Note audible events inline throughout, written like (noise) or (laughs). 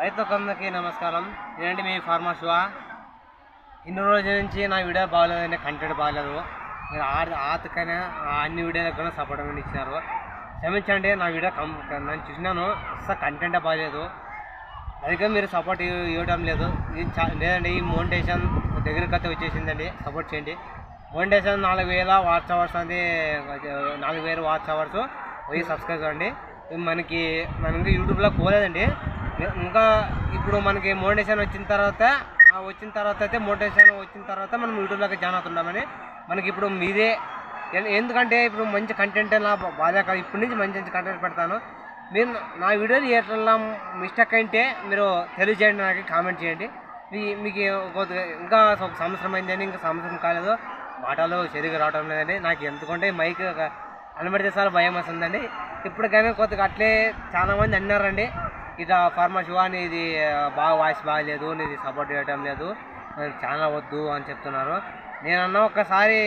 రైతులందరికీ నమస్కారం. నేనండి మీ ఫార్మర్ శివ. ఇన్ని రోజుల నుంచి నా వీడియో బాగాలేదండి కంటెంట్ బాగాలేదు. మీరు ఆతకైనా అన్ని వీడియోలకు కూడా సపోర్ట్ అనేది ఇచ్చినారు. క్షమించండి నా వీడియో కం నేను చూసినాను. అసలు కంటెంటే బాగాలేదు. అందుకే మీరు సపోర్ట్ ఇవ్వడం లేదు. ఇది లేదండి ఈ మోనిటేషన్ దగ్గరికి అయితే వచ్చేసిందండి. సపోర్ట్ చేయండి. మోనిటేషన్ నాలుగు వేల వాట్స్ అవర్స్ అనేది నాలుగు వేల వాట్స్ అవర్స్. వెయ్యి సబ్స్క్రైబ్ అండి మనకి మనకి యూట్యూబ్లో పోలేదండి. ఇంకా ఇప్పుడు మనకి మోటివేషన్ వచ్చిన తర్వాత వచ్చిన తర్వాత అయితే మోటివేషన్ వచ్చిన తర్వాత మనం యూట్యూబ్లోకి జాయిన్ అవుతున్నామని మనకి ఇప్పుడు మీదే ఎందుకంటే ఇప్పుడు మంచి కంటెంట్ నా బాధ ఇప్పటి నుంచి మంచి మంచి కంటెంట్ పెడతాను. మీరు నా వీడియోలు ఎట్లా మిస్టేక్ అయితే మీరు తెలియజేయండి నాకు కామెంట్ చేయండి. మీ మీకు కొద్దిగా ఇంకా ఒక సంవత్సరం అయిందని ఇంకా సంవత్సరం కాలేదు. మాటలు సరిగ్గా రావడం లేదండి. నాకు ఎందుకంటే మైక్ కనబడితే చాలా భయం వస్తుందండి. ఇప్పటికైనా కొద్దిగా అట్లే చాలామంది అన్నారండి. ఇట్లా ఫార్మా షో ఇది బాగా వాయిస్ బాగలేదు నీది సపోర్ట్ చేయడం లేదు. చాలా వద్దు అని చెప్తున్నారు. నేను అన్న ఒక్కసారి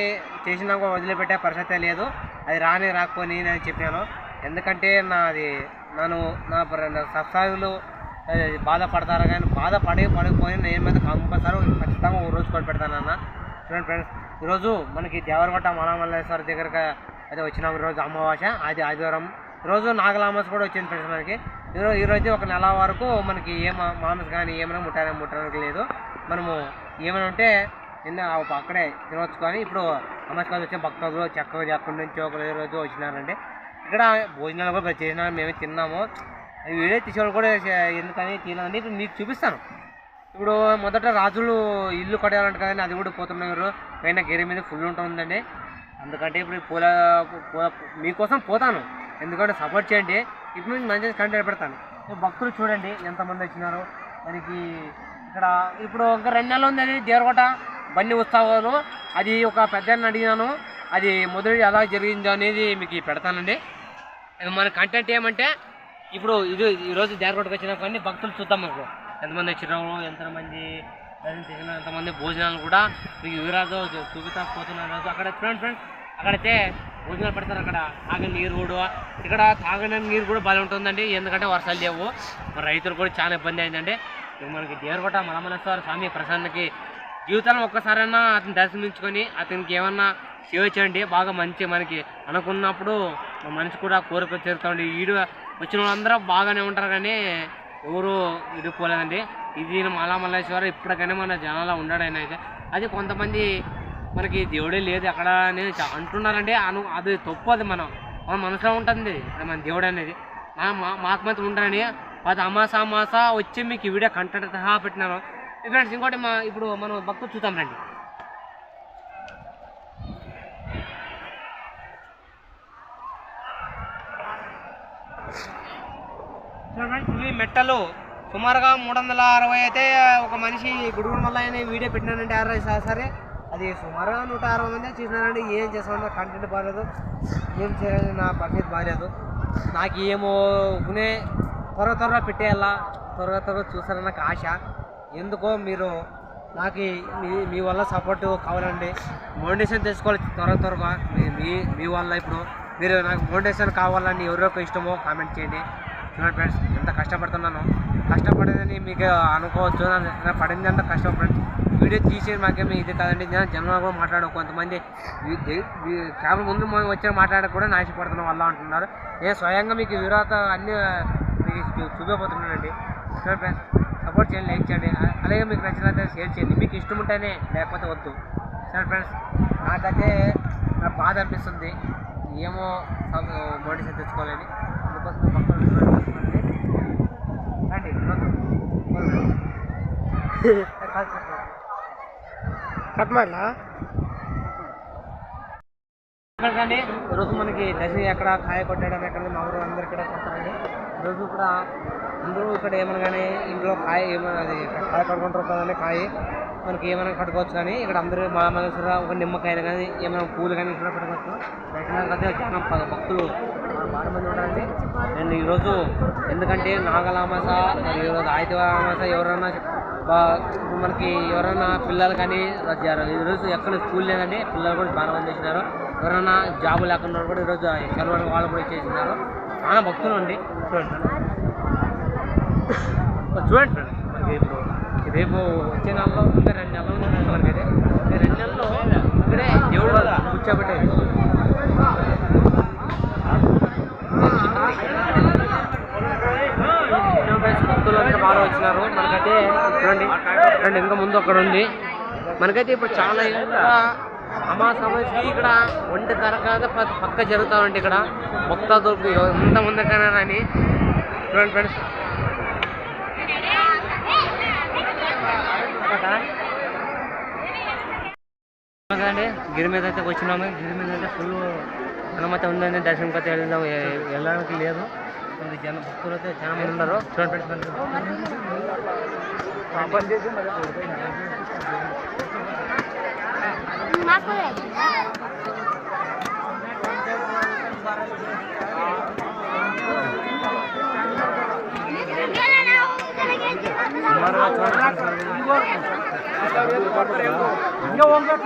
చేసినాక వదిలిపెట్టే పరిస్థితే లేదు. అది రాని రాకపోని నేను చెప్పాను. ఎందుకంటే నాది నన్ను నా సబ్స్క్రైబర్లు బాధపడతారు కానీ బాధపడి పడిపోయి నేను మీద కంపల్సరీ ఖచ్చితంగా ఓ రోజు కూడా పెడతానన్న చూడండి ఫ్రెండ్స్ ఈరోజు మనకి దేవరగొట్ట మనమల్లేశ్వర దగ్గరగా అయితే వచ్చినాం. ఈరోజు అమావాస్య అది ఆదివారం రోజు నాగలామాస్ కూడా వచ్చింది ఫ్రెండ్స్ మనకి. ఈరోజు ఈరోజు ఒక నెల వరకు మనకి ఏ మామస్ కానీ ఏమైనా ముట్టాలని ముట్టడానికి లేదు. మనము ఏమైనా ఉంటే నిన్న అక్కడే తినవచ్చు కానీ ఇప్పుడు నమస్కారం వచ్చిన భక్తులు చక్కగా అక్కడి నుంచి ఒక రోజు వచ్చినారండి. ఇక్కడ భోజనాలు కూడా చేసిన మేమే తిన్నాము. అవి వీడియో తీసేవాళ్ళు కూడా ఎందుకని తినాలని ఇప్పుడు మీకు చూపిస్తాను. ఇప్పుడు మొదట రాజులు ఇల్లు కట్టాలంట కదండి అది కూడా పోతున్నారు. పైన గేరి మీద ఫుల్ ఉంటుందండి. అందుకంటే ఇప్పుడు పూల పూల మీకోసం పోతాను. ఎందుకంటే సపోర్ట్ చేయండి. ఇప్పుడు నుంచి మంచి కంటెంట్ పెడతాను. భక్తులు చూడండి ఎంతమంది వచ్చినారు. మనకి ఇక్కడ ఇప్పుడు ఇంకా రెండు నెలలు ఉంది అది దేవరకోట బండి ఉత్సవాలు. అది ఒక పెద్ద అడిగినాను. అది మొదటి ఎలా జరిగిందో అనేది మీకు పెడతానండి. ఇది మన కంటెంట్ ఏమంటే ఇప్పుడు ఇది ఈరోజు దేవరకోటకు వచ్చిన కానీ భక్తులు చూద్దాం మనకు ఎంతమంది వచ్చినారు ఎంతమంది దర్శనం ఎంతమంది భోజనాలు కూడా మీకు వివరాలు చూపిస్తా పోతున్నారు అక్కడ ఫ్రెండ్ ఫ్రెండ్స్ అక్కడైతే భోజనాలు పెడతారు అక్కడ. తాగే నీరు కూడా. ఇక్కడ తాగడానికి నీరు కూడా బాగా ఉంటుందండి. ఎందుకంటే వర్షాలు లేవు. మరి రైతులు కూడా చాలా ఇబ్బంది అయిందండి. మనకి దేవరకోట మలమలేశ్వర స్వామి ప్రసన్నకి జీవితంలో ఒక్కసారైనా అతను దర్శించుకొని అతనికి ఏమన్నా సేవ చేయండి. బాగా మంచి మనకి అనుకున్నప్పుడు మనిషి కూడా కోరిక చేరుతాండి ఈడు వచ్చిన వాళ్ళందరూ బాగానే ఉంటారు కానీ ఎవరు ఇరుక్కోలేదండి ఇది మలా మల్లేశ్వర ఇప్పటికైనా మన జనాల ఉండడైనా అయితే. అది కొంతమంది మనకి దేవుడే లేదు అక్కడ అనేది అంటున్నారంటే అను అది తప్పు అది మనం. మన మనసులో ఉంటుంది. అది మన దేవుడు అనేది. మా మా- మాకు మాత్రం ఉంటారని అది అమాస అమాస వచ్చి మీకు ఈ వీడియో కంటెంట్ సహా పెట్టినాను. ఫ్రెండ్స్ ఇంకోటి మా ఇప్పుడు మనం భక్తులు చూద్దాం రండి. ఇవి మెట్టలు సుమారుగా మూడు వందల అరవై అయితే ఒక మనిషి గుడుగుడు వల్ల వీడియో పెట్టినానంటే అరవై సరే అది సుమారుగా నూట అరవై మంది చూసినారండి. ఏం చేస్తామన్నా కంటెంట్ బాగాలేదు ఏం చేయాలి నా పరిస్థితి బాగాలేదు నాకు ఏమో ఉనే త్వరగా త్వరగా పెట్టేయాలా? త్వరగా త్వరగా చూసారని నాకు ఆశ. ఎందుకో మీరు నాకు మీ మీ వల్ల సపోర్ట్ కావాలండి. మోటివేషన్ తెచ్చుకోవాలి త్వరగా త్వరగా. మీ మీ మీ వల్ల ఇప్పుడు. మీరు నాకు మోటివేషన్ కావాలని ఎవరికో ఇష్టమో కామెంట్ చేయండి. చూడండి ఫ్రెండ్స్ ఎంత కష్టపడుతున్నాను. కష్టపడేదని మీకు అనుకోవచ్చు పడింది అంత కష్టపడి వీడియో తీసేది మాకేమీ ఇది కాదండి. నేను జనంలో కూడా మాట్లాడు కొంతమంది కెమెరా ముందు మనం వచ్చి మాట్లాడక కూడా నాశపడుతున్న వల్ల అంటున్నారు. నేను స్వయంగా మీకు విరాత అన్ని మీకు చూ- చూపించబోతున్నానండి చూడండి ఫ్రెండ్స్ సపోర్ట్ చేయండి లైక్ చేయండి. అలాగే మీకు నచ్చినట్లయితే షేర్ చేయండి. మీకు ఇష్టం ఉంటేనే లేకపోతే వద్దు. సరే ఫ్రెండ్స్ నాకైతే నాకు బాధ అనిపిస్తుంది. ఏమో మోటివేషన్ తెచ్చుకోవాలని అందుకోసం పక్కన. రండి. (laughs) కట్ మాడలా ఈరోజు మనకి దశని ఎక్కడ కాయ కొట్టడం ఎక్కడ మా ఊరు అందరు ఇక్కడ కొట్టాలండి ఈరోజు కూడా అందరూ ఇక్కడ ఏమనగానే ఇంట్లో కాయ ఏమన్నా అది కాయ కట్టుకుంటారు కదండి కాయ. మనకి ఏమైనా కట్టుకోవచ్చు కానీ ఇక్కడ అందరూ మా మనసు ఒక నిమ్మకాయలు కానీ ఏమైనా పూలు కానీ ఇక్కడ పెట్టుకోవచ్చు అయితే చాలా భక్తులు బాగా మంది ఉండాలండి నేను ఈరోజు ఎందుకంటే నాగలామాస ఈరోజు అమాస ఎవరైనా మనకి ఎవరైనా పిల్లలు కానీ ఈరోజు ఎక్కడ స్కూల్ లేదండి పిల్లలు కూడా బాగా మంది వచ్చినారు ఎవరైనా జాబు లేకుండా కూడా ఈరోజు సెలవు వాళ్ళు కూడా చేసినారు చాలా భక్తులు అండి. చూడండి. చూడండి. మనకి ఇప్పుడు రేపు వచ్చే నెలలో ఇంకా రెండు నెలలు మనకైతే. ఈ రెండు నెలల్లో ఇక్కడే దేవుడు కూర్చోబెట్టేది ఫ్రెండ్స్ భక్తులు అంతా బాగా వచ్చినారు. మనకైతే చూడండి. చూడండి ఇంకా ముందు అక్కడ ఉంది. మనకైతే ఇప్పుడు చాలా ఏళ్ళుగా అమాస ఇక్కడ ఒంటి తరగతి పక్క జరుగుతా ఉంటే ఇక్కడ. మొత్తం దొరుకు ఎంత ముందు కానీ చూడండి ఫ్రెండ్స్. అండి గిరి మీద అయితే వచ్చినాము గిరి మీద అయితే ఫుల్ అనుమతి ఉందండి దర్శనంకి అయితే వెళ్దాం వెళ్ళడానికి లేదు. కొంత జన భక్తులు అయితే చాలా మంది ఉన్నారు చూడండి ఫ్రెండ్స్ సుమారుగా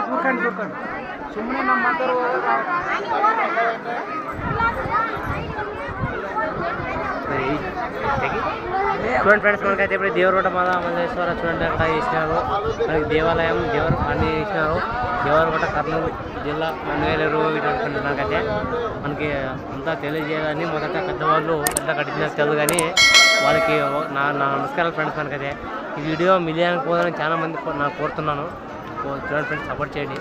చూడండి ಸುಮ್ಮನೆ ನಮ್ಮ అవుతుంది చూడండి ఫ్రెండ్స్ మనకైతే ఇప్పుడు దేవరోట మాదా మల్లేశ్వర చూడండి అక్కడ ఇచ్చినారు మనకి దేవాలయం దేవరు అన్నీ ఇచ్చినారు దేవరకోట కర్నూలు జిల్లా రెండు వేల ఇరవై ఒకటి మనకైతే మనకి అంతా తెలియజేయాలని మొదట పెద్దవాళ్ళు ఎంత కట్టించిన తెలుగు కానీ వాళ్ళకి నా నా నమస్కారాలు ఫ్రెండ్స్ మనకైతే. ఈ వీడియో మిలియన్ పోదని చాలామంది నాకు కోరుతున్నాను. చూడండి ఫ్రెండ్స్ సపోర్ట్ చేయండి.